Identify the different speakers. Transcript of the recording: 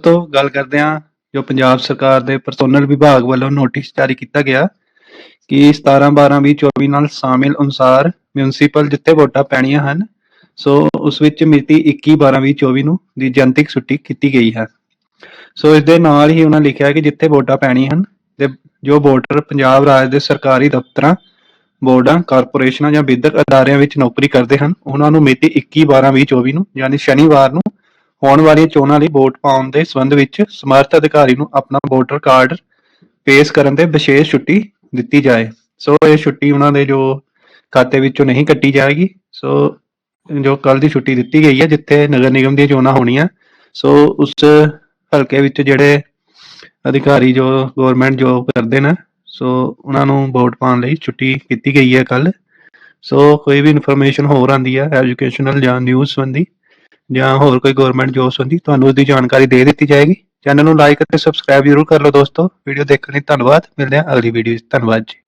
Speaker 1: ਤੋਂ ਗੱਲ ਕਰਦੇ ਹਾਂ, ਜੋ ਪੰਜਾਬ ਸਰਕਾਰ ਦੇ ਪਰਸੋਨਲ ਵਿਭਾਗ ਵੱਲੋਂ ਨੋਟਿਸ ਜਾਰੀ ਕੀਤਾ ਗਿਆ ਕਿ 17 12 20 24 ਨਾਲ ਸ਼ਾਮਿਲ ਅਨੁਸਾਰ ਮਿਊਨਿਸਪਲ ਜਿੱਥੇ ਵੋਟਾਂ ਪੈਣੀਆਂ ਹਨ, ਸੋ ਉਸ ਵਿੱਚ ਮਿਤੀ 21 12 20 24 ਨੂੰ ਦੀ ਜਨਤਕ ਛੁੱਟੀ ਕੀਤੀ ਗਈ ਹੈ। ਸੋ ਇਸ ਦੇ ਨਾਲ ਹੀ ਉਹਨਾਂ ਲਿਖਿਆ ਕਿ ਜਿੱਥੇ ਵੋਟਾਂ ਪੈਣੀਆਂ ਹਨ ਤੇ ਜੋ ਵੋਟਰ ਪੰਜਾਬ ਰਾਜ ਦੇ ਸਰਕਾਰੀ ਦਫ਼ਤਰਾਂ, ਬੋਰਡਾਂ, ਕਾਰਪੋਰੇਸ਼ਨਾਂ ਜਾਂ ਵਿਦਿਅਕ ਅਦਾਰਿਆਂ ਵਿੱਚ ਨੌਕਰੀ ਕਰਦੇ ਹਨ, ਉਹਨਾਂ ਨੂੰ ਮਿਤੀ 21 12 20 24 ਨੂੰ, ਯਾਨੀ ਸ਼ਨੀਵਾਰ ਨੂੰ ਹੋਣ ਵਾਲੀਆਂ ਚੋਣਾਂ ਲਈ ਵੋਟ ਪਾਉਣ ਦੇ ਸੰਬੰਧ ਵਿੱਚ ਸਮਰੱਥ ਅਧਿਕਾਰੀ ਨੂੰ ਆਪਣਾ ਵੋਟਰ ਕਾਰਡ ਪੇਸ਼ ਕਰਨ 'ਤੇ ਵਿਸ਼ੇਸ਼ ਛੁੱਟੀ ਦਿੱਤੀ ਜਾਏ। ਸੋ ਇਹ ਛੁੱਟੀ ਉਹਨਾਂ ਦੇ ਜੋ ਖਾਤੇ ਵਿੱਚੋਂ ਨਹੀਂ ਕੱਟੀ ਜਾਏਗੀ, ਸੋ ਜੋ ਕੱਲ ਦੀ ਛੁੱਟੀ ਦਿੱਤੀ ਗਈ ਹੈ, ਜਿੱਥੇ ਨਗਰ ਨਿਗਮ ਦੀਆਂ ਚੋਣਾਂ ਹੋਣੀਆਂ, ਸੋ ਉਸ ਹਲਕੇ ਵਿੱਚ ਜਿਹੜੇ ਅਧਿਕਾਰੀ ਜੋ ਗਵਰਨਮੈਂਟ ਜੋਬ ਕਰਦੇ ਨੇ, ਸੋ ਉਹਨਾਂ ਨੂੰ ਵੋਟ ਪਾਉਣ ਲਈ ਛੁੱਟੀ ਕੀਤੀ ਗਈ ਹੈ ਕੱਲ ਸੋ ਕੋਈ ਵੀ ਇਨਫੋਰਮੇਸ਼ਨ ਹੋਰ ਆਂਦੀ ਹੈ ਐਜੂਕੇਸ਼ਨਲ ਜਾਂ ਨਿਊਜ਼ ਸੰਬੰਧੀ ਜਾਂ ਹੋਰ ਕੋਈ ਗਵਰਨਮੈਂਟ ਜੋਬਸ ਹੁੰਦੀ, ਤੁਹਾਨੂੰ ਉਸ ਦੀ ਜਾਣਕਾਰੀ ਦੇ ਦਿੱਤੀ ਜਾਏਗੀ। ਚੈਨਲ ਨੂੰ ਲਾਈਕ ਅਤੇ ਸਬਸਕ੍ਰਾਈਬ ਜ਼ਰੂਰ ਕਰ ਲਓ ਦੋਸਤੋ। ਵੀਡੀਓ ਦੇਖਣ ਲਈ ਧੰਨਵਾਦ। ਮਿਲਦੇ ਹਾਂ ਅਗਲੀ ਵੀਡੀਓ ਵਿੱਚ। ਧੰਨਵਾਦ ਜੀ।